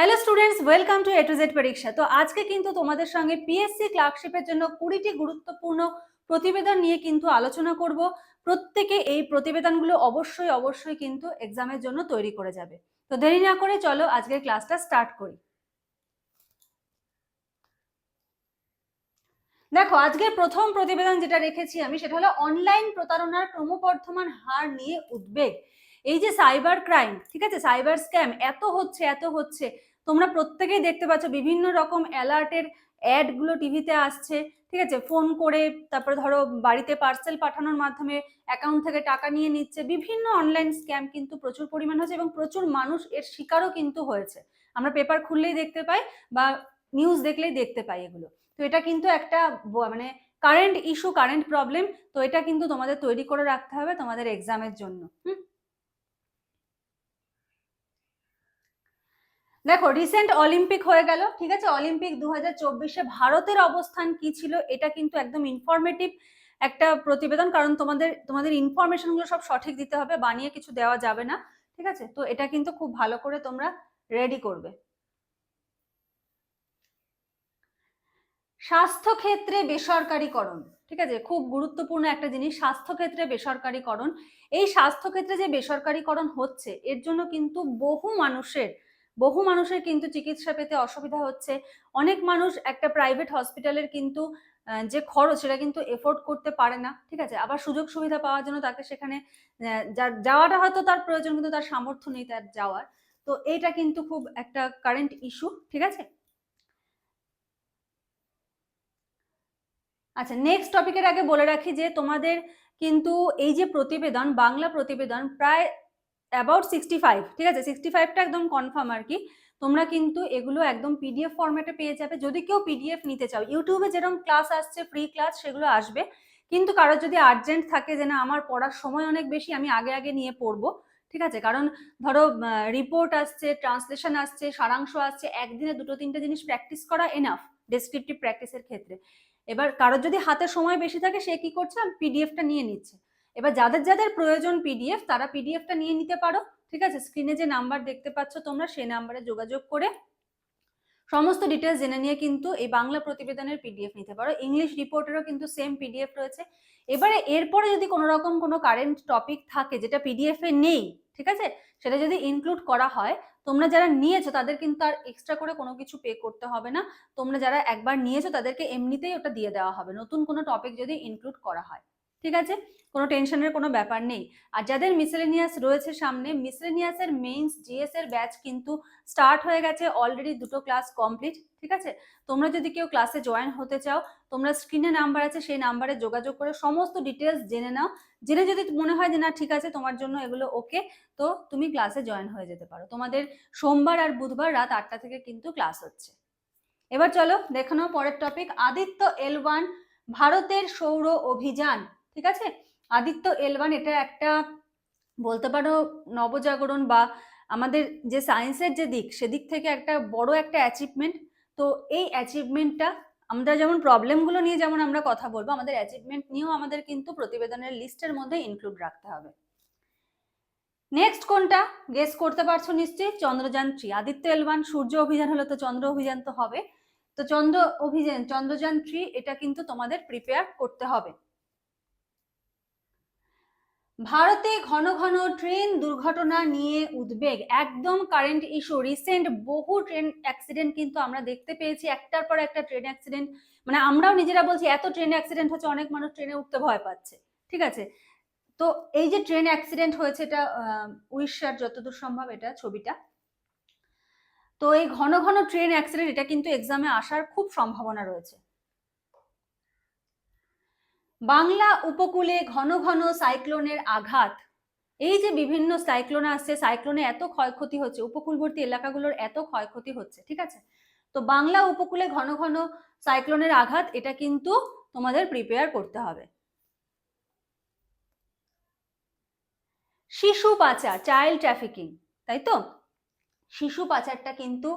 Hello students welcome to A to Z পরীক্ষা তো আজকে কিন্তু তোমাদের সঙ্গে পিএসসি ক্লার্কশিপের জন্য কুড়িটি গুরুত্বপূর্ণ প্রতিবেদন নিয়ে কিন্তু আলোচনা করব। প্রত্যেকে এই প্রতিবেদনগুলো অবশ্যই অবশ্যই কিন্তু এক্সামের জন্য তৈরি করে যাবে। তো দেরি না করে চলো আজকের ক্লাসটা স্টার্ট করি। দেখো আজকের প্রথম প্রতিবেদন যেটা রেখেছি আমি, সেটা হলো অনলাইন প্রতারণার ক্রমবর্ধমান হার নিয়ে উদ্বেগ। এই যে সাইবার ক্রাইম ঠিক আছে? সাইবার স্ক্যাম এত হচ্ছে এত হচ্ছে। তোমরা প্রত্যেকেই দেখতে পাচ্ছ বিভিন্ন রকম অ্যালার্টের অ্যাডগুলো টিভিতে আসছে, ঠিক আছে? ফোন করে তারপরে ধরো বাড়িতে পার্সেল পাঠানোর মাধ্যমে অ্যাকাউন্ট থেকে টাকা নিয়ে নিচ্ছে। বিভিন্ন অনলাইন স্ক্যাম কিন্তু প্রচুর পরিমাণ হয়েছে এবং প্রচুর মানুষ এর শিকারও কিন্তু হয়েছে। আমরা পেপার খুললেই দেখতে পাই বা নিউজ দেখলেই দেখতে পাই এগুলো। তো এটা কিন্তু একটা মানে কারেন্ট ইস্যু কারেন্ট প্রবলেম তো এটা কিন্তু তোমাদের তৈরি করে রাখতে হবে তোমাদের এক্সামের জন্য। হুম? দেখো রিসেন্ট অলিম্পিক হয়ে গেল, ঠিক আছে? অলিম্পিক দু হাজার চব্বিশে ভারতের অবস্থান কি ছিল? এটা কিন্তু একদম ইনফরমেটিভ একটা প্রতিবেদন, কারণ তোমাদের তোমাদের ইনফরমেশনগুলো সব সঠিক দিতে হবে, বানিয়ে কিছু দেওয়া যাবে না, ঠিক আছে? তো এটা কিন্তু খুব ভালো করে তোমরা রেডি করবে। স্বাস্থ্যক্ষেত্রে বেসরকারীকরণ, ঠিক আছে? খুব গুরুত্বপূর্ণ একটা জিনিস, স্বাস্থ্যক্ষেত্রে বেসরকারীকরণ। এই স্বাস্থ্যক্ষেত্রে যে বেসরকারীকরণ হচ্ছে, এর জন্য কিন্তু বহু মানুষের বহু মানুষের কিন্তু চিকিৎসা পেতে অসুবিধা হচ্ছে। অনেক মানুষ একটা প্রাইভেট হসপিটালের কিন্তু যে খরচ সেটা কিন্তু এফোর্ড করতে পারে না, ঠিক আছে? আবার সুযোগ সুবিধা পাওয়ার জন্য তাকে সেখানে যাওয়াটা হয়তো তার প্রয়োজন কিন্তু তার সামর্থ্য নেই তার যাওয়ার। তো এটা কিন্তু খুব একটা কারেন্ট ইস্যু ঠিক আছে? আচ্ছা নেক্সট টপিকের আগে বলে রাখি যে তোমাদের কিন্তু এই যে প্রতিবেদন, বাংলা প্রতিবেদন, প্রায় অ্যাবাউট সিক্সটি ফাইভ ঠিক আছে? সিক্সটি ফাইভটা একদম কনফার্ম আর কি। তোমরা কিন্তু এগুলো একদম পিডিএফ ফরম্যাটে পেয়ে যাবে। যদি কেউ পিডিএফ নিতে চাও ইউটিউবে যেরকম ক্লাস আসছে ফ্রি ক্লাস সেগুলো আসবে। কিন্তু কারোর যদি আর্জেন্ট থাকে যে না, আমার পড়ার সময় অনেক বেশি, আমি আগে আগে নিয়ে পড়ব, ঠিক আছে? কারণ ধরো রিপোর্ট আসছে ট্রান্সলেশন আসছে, সারাংশ আসছে, একদিনে দুটো, তিনটে জিনিস প্র্যাকটিস করা এনাফ ডেসক্রিপটিভ প্র্যাকটিসের ক্ষেত্রে। এবার কারোর যদি হাতে সময় বেশি থাকে, সে কি করছে? পিডিএফটা নিয়ে নিচ্ছে। এবার যাদের যাদের প্রয়োজন পিডিএফ তারা পিডিএফটা নিয়ে নিতে পারো, ঠিক আছে? স্ক্রিনে যে নাম্বার দেখতে পাচ্ছ তোমরা, সেই নাম্বারে যোগাযোগ করে সমস্ত ডিটেলস জেনে নিয়ে কিন্তু এই বাংলা প্রতিবেদনের পিডিএফ নিতে পারো। ইংলিশ রিপোর্টেরও কিন্তু সেম পিডিএফ রয়েছে। এবারে এরপরে যদি কোনো রকম কোনো কারেন্ট টপিক থাকে, যেটা পিডিএফ এ নেই, ঠিক আছে? সেটা যদি ইনক্লুড করা হয়, তোমরা যারা নিয়েছো, তাদের কিন্তু আর এক্সট্রা করে কোনো কিছু পে করতে হবে না। তোমরা যারা একবার নিয়েছো, তাদেরকে এমনিতেই ওটা দিয়ে দেওয়া হবে। নতুন কোনো টপিক যদি ইনক্লুড করা হয়। ঠিক আছে? কোনো টেনশনের কোনো ব্যাপার নেই। আর যাদের মিসেলেনিয়াস রয়েছে সামনে মিসেলেনিয়াসের মেইনস জিএস এর ব্যাচ কিন্তু স্টার্ট হয়ে গেছে অলরেডি দুটো ক্লাস কমপ্লিট ঠিক আছে? তোমরা যদি কেউ ক্লাসে জয়েন হতে চাও, তোমরা স্ক্রিনে নাম্বার আছে, সেই নাম্বারে যোগাযোগ করে সমস্ত ডিটেলস জেনে নাও। জেনে যদি মনে হয় যে না, ঠিক আছে, তোমার জন্য এগুলো ওকে তো তুমি ক্লাসে জয়েন হয়ে যেতে পারো। তোমাদের সোমবার আর বুধবার রাত আটটা থেকে কিন্তু ক্লাস হচ্ছে। এবার চলো, দেখানো পরের টপিক আদিত্য এল ওয়ান ভারতের সৌর অভিযান। ঠিক আছে? আদিত্য এল ওয়ান এটা একটা বলতে পারো নবজাগরণ বা আমাদের যে সায়েন্সের যে দিক, সেদিক থেকে একটা বড় একটা অ্যাচিভমেন্ট তো এই অ্যাচিভমেন্টটা আমরা যেমন প্রবলেমগুলো নিয়ে যেমন আমরা কথা বলব, আমাদের অ্যাচিভমেন্ট নিয়েও আমাদের কিন্তু প্রতিবেদনের লিস্টের মধ্যে ইনক্লুড রাখতে হবে। নেক্সট কোনটা? গেস করতে পারছ নিশ্চয়ই? Chandrayaan three Aditya L one সূর্য অভিযান হলে তো চন্দ্র অভিযান তো হবে। তো চন্দ্র অভিযান, চন্দ্রযান থ্রি এটা কিন্তু তোমাদের প্রিপেয়ার করতে হবে। ভারতে ঘন ঘন ট্রেন দুর্ঘটনা নিয়ে উদ্বেগ। একদম কারেন্ট ইস্যু রিসেন্ট বহু ট্রেন অ্যাক্সিডেন্ট কিন্তু আমরা দেখতে পেয়েছি। একটার পর একটা ট্রেন অ্যাক্সিডেন্ট মানে আমরাও নিজেরা বলছি, এত ট্রেন অ্যাক্সিডেন্ট হচ্ছে, অনেক মানুষ ট্রেনে উঠতে ভয় পাচ্ছে। ঠিক আছে? তো এই যে ট্রেন অ্যাক্সিডেন্ট হয়েছে, এটা উড়িষ্যার যতদূর সম্ভব এটা ছবিটা। তো এই ঘন ঘন ট্রেন অ্যাক্সিডেন্ট এটা কিন্তু এক্সামে আসার খুব সম্ভাবনা রয়েছে। বাংলা উপকূলে ঘন ঘন সাইক্লোনের আঘাত। এই যে বিভিন্ন সাইক্লোন আসছে, সাইক্লোনে এত ক্ষয়ক্ষতি হচ্ছে, উপকূলবর্তী এলাকাগুলোর এত ক্ষয়ক্ষতি হচ্ছে, ঠিক আছে? তো বাংলা উপকূলে ঘন ঘন সাইক্লোনের আঘাত, এটা কিন্তু তোমাদের প্রিপেয়ার করতে হবে। শিশু পাচার চাইল্ড ট্রাফিকিং তাই তো? শিশু পাচারটা কিন্তু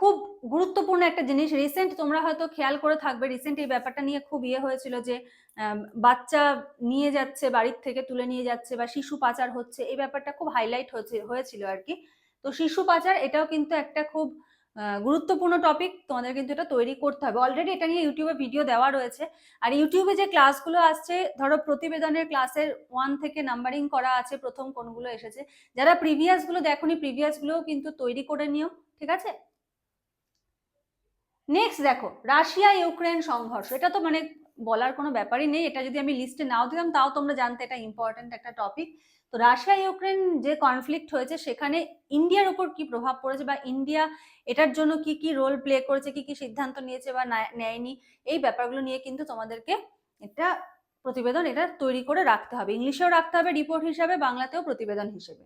খুব গুরুত্বপূর্ণ একটা জিনিস। রিসেন্ট তোমরা হয়তো খেয়াল করে থাকবে রিসেন্ট এই ব্যাপারটা নিয়ে খুব ইয়ে হয়েছিল যে বাচ্চা নিয়ে যাচ্ছে, বাড়ির থেকে তুলে নিয়ে যাচ্ছে বা শিশু পাচার হচ্ছে, এই ব্যাপারটা খুব হাইলাইট হয়েছিল আর কি। তো শিশু পাচার এটাও কিন্তু একটা খুব গুরুত্বপূর্ণ টপিক তোমাদের কিন্তু এটা তৈরি করতে হবে। অলরেডি এটা নিয়ে ইউটিউবে ভিডিও দেওয়া রয়েছে। আর ইউটিউবে যে ক্লাসগুলো আসছে, ধরো প্রতিবেদনের ক্লাসের ওয়ান থেকে নাম্বারিং করা আছে, প্রথম কোনগুলো এসেছে। যারা প্রিভিয়াসগুলো দেখোনি প্রিভিয়াস কিন্তু তৈরি করে নিও, ঠিক আছে? নেক্সট দেখো রাশিয়া ইউক্রেন সংঘর্ষ। এটা তো মানে বলার কোনো ব্যাপারই নেই। এটা যদি আমি লিস্টে নাও দিতাম, তাও তোমরা জানতে এটা ইম্পর্টেন্ট একটা টপিক তো রাশিয়া ইউক্রেন যে কনফ্লিক্ট হয়েছে, সেখানে ইন্ডিয়ার উপর কি প্রভাব পড়েছে বা ইন্ডিয়া এটার জন্য কি কি রোল প্লে করেছে, কি কি সিদ্ধান্ত নিয়েছে বা নেয়নি, এই ব্যাপারগুলো নিয়ে কিন্তু তোমাদেরকে এটা প্রতিবেদন এটা তৈরি করে রাখতে হবে। ইংলিশেও রাখতে হবে রিপোর্ট হিসাবে, বাংলাতেও প্রতিবেদন হিসেবে।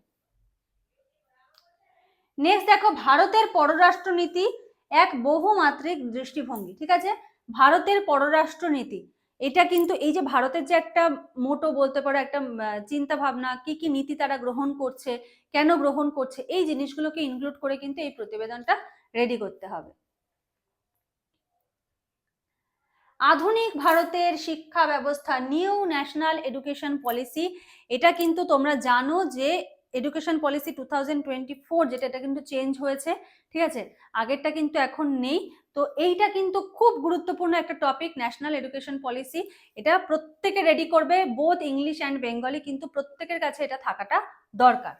নেক্সট দেখো, ভারতের পররাষ্ট্রনীতি এক বহুমাত্রিক দৃষ্টিভঙ্গি, ঠিক আছে? ভারতের পররাষ্ট্রনীতি, এটা কিন্তু এই যে ভারতের যে একটা মোটো বলতে পারো, একটা চিন্তা ভাবনা কি কি নীতি তারা গ্রহণ করছে, কেন গ্রহণ করছে, এই জিনিসগুলোকে ইনক্লুড করে কিন্তু এই প্রতিবেদনটা রেডি করতে হবে। আধুনিক ভারতের শিক্ষা ব্যবস্থা নিউ ন্যাশনাল এডুকেশন পলিসি এটা কিন্তু তোমরা জানো যে এডুকেশন পলিসি টু থাউজেন্ড যেটা, এটা কিন্তু চেঞ্জ হয়েছে, ঠিক আছে? আগেরটা কিন্তু এখন নেই। তো এইটা কিন্তু খুব গুরুত্বপূর্ণ একটা টপিক ন্যাশনাল এডুকেশন পলিসি এটা প্রত্যেকে রেডি করবে বোথ ইংলিশ অ্যান্ড বেঙ্গলি কিন্তু প্রত্যেকের কাছে এটা থাকাটা দরকার।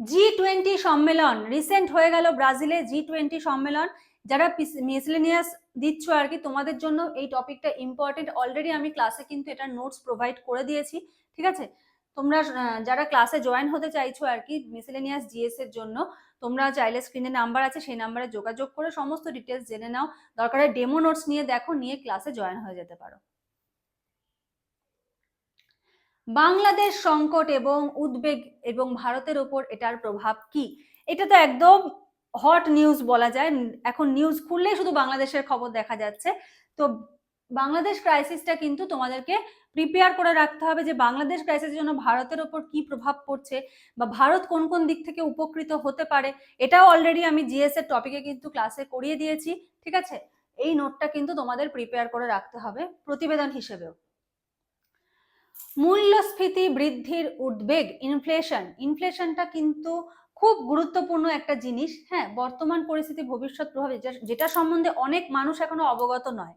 জি টোয়েন্টি সম্মেলন রিসেন্ট হয়ে গেল ব্রাজিলে জি টোয়েন্টি সম্মেলন। যারা মিসলেনিয়াস দিচ্ছ আর কি, তোমাদের জন্য এই টপিকটা ইম্পর্টেন্ট অলরেডি আমি ক্লাসে কিন্তু এটা নোটস প্রোভাইড করে দিয়েছি, ঠিক আছে? তোমরা যারা ক্লাসে জয়েন হতে চাইছো আর কি মিসলেনিয়াস জিএস এর জন্য, তোমরা চাইলে স্ক্রিনে নাম্বার আছে, সেই নাম্বারে যোগাযোগ করে সমস্ত ডিটেলস জেনে নাও। দরকারে ডেমো নোটস নিয়ে দেখো, নিয়ে ক্লাসে জয়েন হয়ে যেতে পারো। বাংলাদেশ সংকট এবং উদ্বেগ এবং ভারতের ওপর এটার প্রভাব কি? এটা তো একদম হট নিউজ বলা যায়। এখন নিউজ খুললেই শুধু বাংলাদেশের খবর দেখা যাচ্ছে। তো বাংলাদেশ ক্রাইসিসটা কিন্তু তোমাদেরকে প্রিপেয়ার করে রাখতে হবে যে বাংলাদেশ ক্রাইসিসের জন্য ভারতের ওপর কি প্রভাব পড়ছে বা ভারত কোন কোন দিক থেকে উপকৃত হতে পারে, এটাও অলরেডি আমি জিএস এর টপিকে কিন্তু ক্লাসে করিয়ে দিয়েছি, ঠিক আছে? এই নোটটা কিন্তু তোমাদের প্রিপেয়ার করে রাখতে হবে প্রতিবেদন হিসেবেও। মূল্যস্ফীতি বৃদ্ধির উদ্বেগ ইনফ্লেশন ইনফ্লেশনটা কিন্তু খুব গুরুত্বপূর্ণ একটা জিনিস হ্যাঁ বর্তমান পরিস্থিতি, ভবিষ্যৎ প্রভাবে যেটা- সম্বন্ধে অনেক মানুষ এখনও অবগত নয়।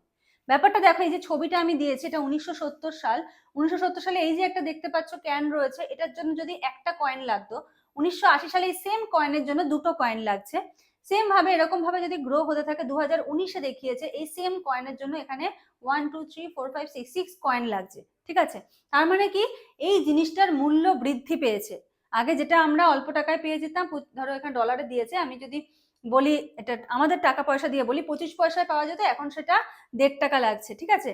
ব্যাপারটা দেখো, এই যে ছবিটা আমি দিয়েছি, এটা উনিশশো সত্তর সাল। উনিশশো সত্তর সালে এই যে একটা দেখতে পাচ্ছ ক্যান রয়েছে, এটার জন্য যদি একটা কয়েন লাগতো, উনিশশো আশি সালে এই সেম কয়েনের জন্য দুটো কয়েন লাগছে। সেম ভাবে, এরকম ভাবে যদি গ্রো হতে থাকে দু হাজার উনিশে দেখিয়েছে, এই সেম কয়েনের জন্য এখানে one two three four five six six coin লাগছে। ঠিক আছে? তার মানে কি? এই জিনিসটার মূল্য বৃদ্ধি পেয়েছে। আগে যেটা আমরা অল্প টাকায় পেয়ে যেতাম ধরো এখানে ডলারে দিয়েছে, আমি যদি বলি এটা আমাদের টাকা পয়সা দিয়ে বলি, পঁচিশ পয়সায় পাওয়া যেত, এখন সেটা দেড় টাকা লাগছে, ঠিক আছে?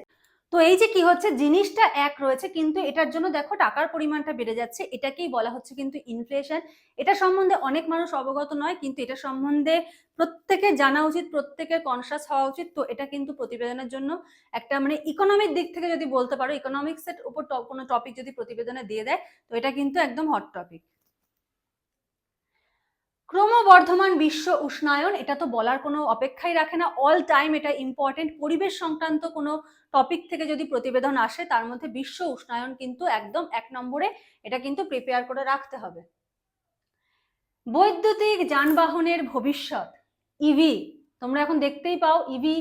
তো এই যে কি হচ্ছে? জিনিসটা এক রয়েছে, কিন্তু এটার জন্য দেখো টাকার পরিমাণটা বেড়ে যাচ্ছে। এটাকেই বলা হচ্ছে কিন্তু ইনফ্লেশন এটা সম্বন্ধে অনেক মানুষ অবগত নয়, কিন্তু এটা সম্বন্ধে প্রত্যেকের জানা উচিত প্রত্যেকের কনসাস হওয়া উচিত। তো এটা কিন্তু প্রতিবেদনের জন্য একটা মানে ইকোনমিক দিক থেকে যদি বলতে পারো ইকোনমিক্স এর উপর কোনো টপিক যদি প্রতিবেদনে দিয়ে দেয়, তো এটা কিন্তু একদম হট টপিক ক্রমবর্ধমান বিশ্ব উষ্ণায়ন, এটা তো বলার কোনো অপেক্ষাই রাখে না। অল টাইম এটা ইম্পর্টেন্ট পরিবেশ সংক্রান্ত কোনো টপিক থেকে যদি প্রতিবেদন আসে, তার মধ্যে বিশ্ব উষ্ণায়ন কিন্তু একদম এক নম্বরে, এটা কিন্তু প্রিপেয়ার করে রাখতে হবে। বৈদ্যুতিক যানবাহনের ভবিষ্যৎ ইভি তোমরা এখন দেখতেই পাও ইভি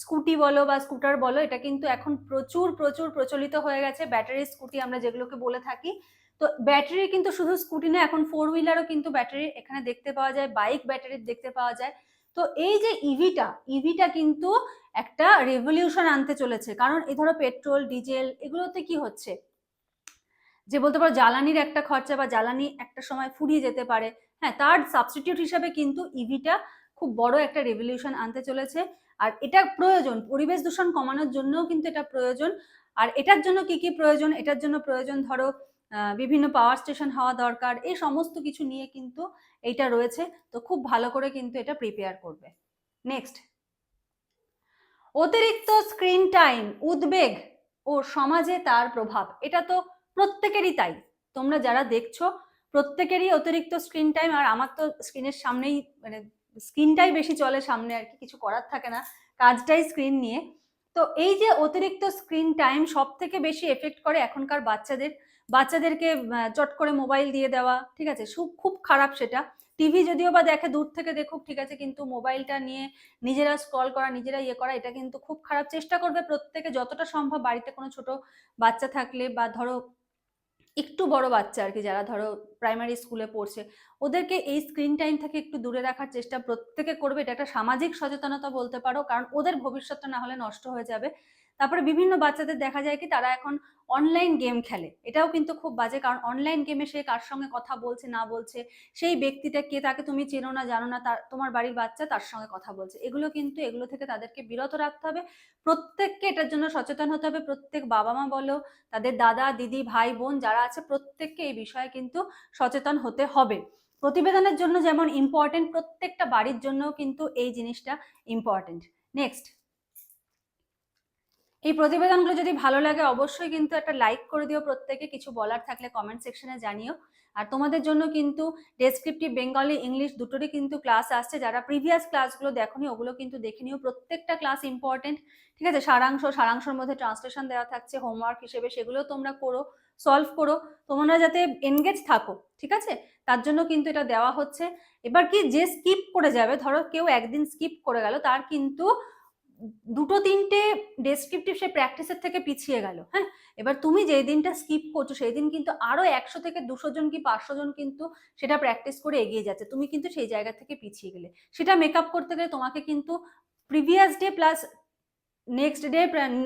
স্কুটি বলো বা স্কুটার বলো, এটা কিন্তু এখন প্রচুর প্রচুর প্রচলিত হয়ে গেছে। ব্যাটারি স্কুটি আমরা যেগুলোকে বলে থাকি তো ব্যাটারি কিন্তু শুধু স্কুটি না, এখন ফোর হুইলারও কিন্তু ব্যাটারি এখানে দেখতে পাওয়া যায় বাইক ব্যাটারি দেখতে পাওয়া যায়। তো এই যে ইভিটা ইভিটা কিন্তু একটা রেভলিউশন আনতে চলেছে। কারণ এই ধরো পেট্রোল ডিজেল এগুলোতে কি হচ্ছে? যে বলতে পারো জ্বালানির একটা খরচা বা জ্বালানি একটা সময় ফুরিয়ে যেতে পারে। হ্যাঁ তার সাবস্টিটিউট হিসাবে কিন্তু ইভিটা খুব বড় একটা রেভলিউশন আনতে চলেছে। আর এটা প্রয়োজন, পরিবেশ দূষণ কমানোর জন্যও কিন্তু এটা প্রয়োজন। আর এটার জন্য কি কি প্রয়োজন? এটার জন্য প্রয়োজন ধরো বিভিন্ন পাওয়ার স্টেশন হওয়া দরকার, এই সমস্ত কিছু নিয়ে কিন্তু এইটা রয়েছে। তো খুব ভালো করে কিন্তু এটা প্রিপেয়ার করবে। নেক্সট অতিরিক্ত স্ক্রিন টাইম উদ্বেগ ও সমাজে তার প্রভাব। এটা তো প্রত্যেকেরই তাই। তোমরা যারা দেখছ, প্রত্যেকেরই অতিরিক্ত স্ক্রিন টাইম আর আমার তো স্ক্রিনের সামনেই মানে স্ক্রিনটাই বেশি চলে সামনে আর কি, কিছু করার থাকে না, কাজটাই স্ক্রিন নিয়ে। তো এই যে অতিরিক্ত স্ক্রিন টাইম সব থেকে বেশি এফেক্ট করে এখনকার বাচ্চাদের বাচ্চাদেরকে চট করে মোবাইল দিয়ে দেওয়া, ঠিক আছে? খুব খারাপ সেটা। টিভি যদিও বা দেখে, দূর থেকে দেখুক, ঠিক আছে? কিন্তু মোবাইলটা নিয়ে নিজেরা স্ক্রল করা, নিজেরা ইয়ে করা, এটা কিন্তু খুব খারাপ চেষ্টা করবে প্রত্যেকে। যতটা সম্ভব বাড়িতে কোনো ছোট বাচ্চা থাকলে বা ধরো একটু বড় বাচ্চা আর কি, যারা ধরো প্রাইমারি স্কুলে পড়ছে, ওদেরকে এই স্ক্রিন টাইম থেকে একটু দূরে রাখার চেষ্টা প্রত্যেকে করবে। এটা একটা সামাজিক সচেতনতা বলতে পারো, কারণ ওদের ভবিষ্যৎটা না হলে নষ্ট হয়ে যাবে। তারপরে বিভিন্ন বাচ্চাদের দেখা যায় কি তারা এখন অনলাইন গেম খেলে। এটাও কিন্তু খুব বাজে কারণ অনলাইন গেমে সে কার সঙ্গে কথা বলছে, না বলছে, সেই ব্যক্তিটা কে তাকে তুমি চেনো না, জানো না, তার, তোমার বাড়ির বাচ্চা তার সঙ্গে কথা বলছে। এগুলো কিন্তু, এগুলো থেকে তাদেরকে বিরত রাখতে হবে। প্রত্যেককে এটার জন্য সচেতন হতে হবে। প্রত্যেক বাবা মা বলো, তাদের দাদা, দিদি, ভাই, বোন যারা আছে, প্রত্যেককে এই বিষয়ে কিন্তু সচেতন হতে হবে। প্রতিবেদনের জন্য যেমন ইম্পর্টেন্ট প্রত্যেকটা বাড়ির জন্যও কিন্তু এই জিনিসটা ইম্পর্টেন্ট নেক্সট এই প্রতিবেদনগুলো যদি ভালো লাগে, অবশ্যই কিন্তু একটা লাইক করে দিও। প্রত্যেকে কিছু বলার থাকলে কমেন্ট সেকশনে জানিও। আর তোমাদের জন্য কিন্তু ডেসক্রিপটিভ বেঙ্গলি ইংলিশ দুটোরই কিন্তু ক্লাস আসছে। যারা প্রিভিয়াস ক্লাসগুলো দেখোনি, ওগুলো কিন্তু দেখে নিও। প্রত্যেকটা ক্লাস ইম্পর্টেন্ট ঠিক আছে? সারাংশ, সারাংশের মধ্যে ট্রান্সলেশন দেওয়া থাকছে হোমওয়ার্ক হিসেবে সেগুলো তোমরা করো সলভ করো। তোমরা যাতে এনগেজ থাকো, ঠিক আছে? তার জন্য কিন্তু এটা দেওয়া হচ্ছে। এবার কি যে স্কিপ করে যাবে, ধরো কেউ একদিন স্কিপ করে গেল, তার কিন্তু দুটো তিনটে ডেসক্রিপটিভ সে প্র্যাকটিসের থেকে পিছিয়ে গেল হ্যাঁ? এবার তুমি যেই দিনটা স্কিপ করছ, সেই দিন কিন্তু আরও একশো থেকে দুশো জন কি পাঁচশো জন কিন্তু সেটা প্র্যাকটিস করে এগিয়ে যাচ্ছে। তুমি কিন্তু সেই জায়গা থেকে পিছিয়ে গেলে। সেটা মেকআপ করতে গেলে তোমাকে কিন্তু previous day plus next day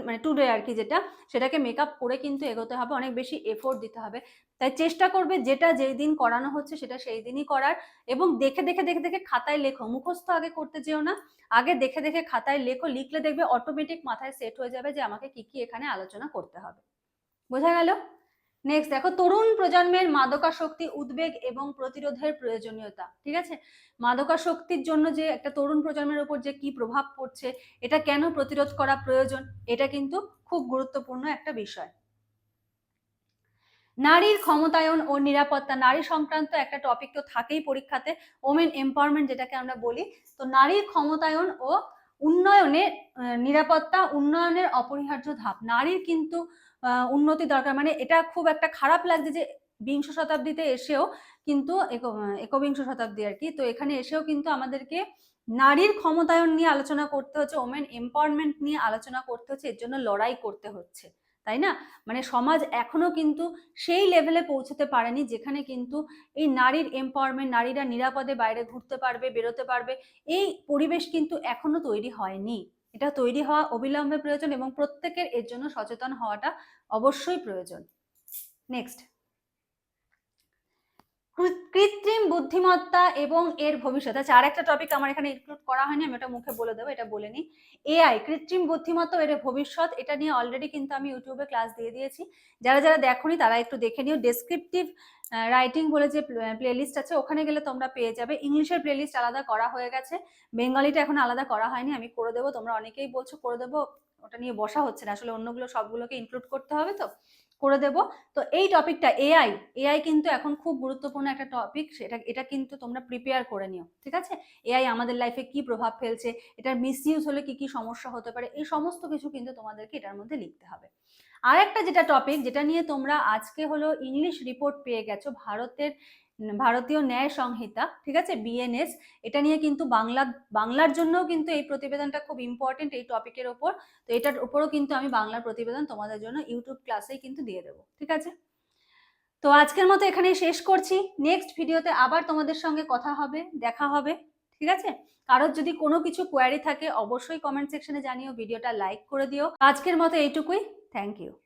মানে টুডে আর কি যেটা, সেটাকে মেকআপ করে কিন্তু এগোতে হবে, অনেক বেশি এফোর্ট দিতে হবে। তাই চেষ্টা করবে যেটা যেই দিন করানো হচ্ছে সেটা সেই দিনই করার এবং দেখে দেখে দেখে দেখে খাতায় লেখো, মুখস্থ আগে করতে যেও না, আগে দেখে দেখে খাতায় লেখো, লিখলে দেখবে অটোমেটিক মাথায় সেট হয়ে যাবে যে আমাকে কি কি এখানে আলোচনা করতে হবে। বোঝা গেল? নেক্সট দেখো, তরুণ প্রজন্মের মাদকাসক্তি, উদ্বেগ এবং প্রতিরোধের প্রয়োজনীয়তা, ঠিক আছে? মাদকাসক্তির জন্য যে একটা তরুণ প্রজন্মের উপর যে কি প্রভাব পড়ছে, এটা কেন প্রতিরোধ করা প্রয়োজন, এটা কিন্তু খুব গুরুত্বপূর্ণ একটা বিষয়। নারীর ক্ষমতায়ন ও নিরাপত্তা, নারী সংক্রান্ত একটা টপিক তো থাকেই পরীক্ষাতে ওমেন এম্পাওয়ারমেন্ট যেটাকে আমরা বলি। তো নারীর ক্ষমতায়ন ও উন্নয়নে নিরাপত্তা, উন্নয়নের অপরিহার্য ধাপ। নারীর কিন্তু উন্নতি দরকার। মানে এটা খুব একটা খারাপ লাগছে যে বিংশ শতাব্দীতে এসেও কিন্তু এক- একবিংশ শতাব্দী আর কি। তো এখানে এসেও কিন্তু আমাদেরকে নারীর ক্ষমতায়ন নিয়ে আলোচনা করতে হচ্ছে ওমেন এম্পাওয়ারমেন্ট নিয়ে আলোচনা করতে হচ্ছে, এর জন্য লড়াই করতে হচ্ছে। তাই না? মানে সমাজ এখনও কিন্তু সেই লেভেলে পৌঁছতে পারেনি যেখানে কিন্তু এই নারীর এম্পাওয়ারমেন্ট নারীরা নিরাপদে বাইরে ঘুরতে পারবে, বেরোতে পারবে, এই পরিবেশ কিন্তু এখনও তৈরি হয়নি। এটা তৈরি হওয়া অবিলম্বে প্রয়োজন এবং প্রত্যেকের এর জন্য সচেতন হওয়াটা অবশ্যই প্রয়োজন। নেক্সট কৃত্রিম বুদ্ধিমত্তা এবং এর ভবিষ্যৎ। আচ্ছা আর একটা টপিক আমার এখানে ইনক্লুড করা হয়নি, আমি ওটা মুখে বলে দেবো, এটা বলে নিই। এআই কৃত্রিম বুদ্ধিমত্তা এর ভবিষ্যৎ, এটা নিয়ে অলরেডি কিন্তু আমি ইউটিউবে ক্লাস দিয়ে দিয়েছি। যারা যারা দেখোনি, তারা একটু দেখে নিও। ডেসক্রিপটিভ রাইটিং বলে যে প্লেলিস্ট আছে, ওখানে গেলে তোমরা পেয়ে যাবে। ইংলিশের প্লেলিস্ট আলাদা করা হয়ে গেছে। বেঙ্গলিটা এখন আলাদা করা হয়নি, আমি করে দেবো। তোমরা অনেকেই বলছো করে দেবো, ওটা নিয়ে বসা হচ্ছে না। আসলে অন্যগুলো সবগুলোকে ইনক্লুড করতে হবে তো। করে দেব। তো এই টপিকটা এআই এআই কিন্তু এখন খুব গুরুত্বপূর্ণ একটা টপিক সেটা, এটা কিন্তু তোমরা প্রিপেয়ার করে নিও, ঠিক আছে? এআই আমাদের লাইফে কি প্রভাব ফেলছে, এটার মিসইউজ হলে কি কি সমস্যা হতে পারে, এই সমস্ত কিছু কিন্তু তোমাদেরকে এটার মধ্যে লিখতে হবে। আর একটা যেটা টপিক যেটা নিয়ে তোমরা আজকে হলো ইংলিশ রিপোর্ট পেয়ে গেছো, ভারতের, ভারতীয় ন্যায় সংহিতা, ঠিক আছে? বিএনএস এটা নিয়ে কিন্তু বাংলা, বাংলার জন্যও কিন্তু এই প্রতিবেদনটা খুব ইম্পর্টেন্ট এই টপিকের ওপর। তো এটার উপরও কিন্তু আমি বাংলার প্রতিবেদন তোমাদের জন্য ইউটিউব ক্লাসেই কিন্তু দিয়ে দেবো, ঠিক আছে? তো আজকের মতো এখানেই শেষ করছি। নেক্সট ভিডিওতে আবার তোমাদের সঙ্গে কথা হবে, দেখা হবে, ঠিক আছে? কারোর যদি কোনো কিছু কোয়ারি থাকে, অবশ্যই কমেন্ট সেকশনে জানিও ভিডিওটা লাইক করে দিও। আজকের মতো এইটুকুই। Thank you.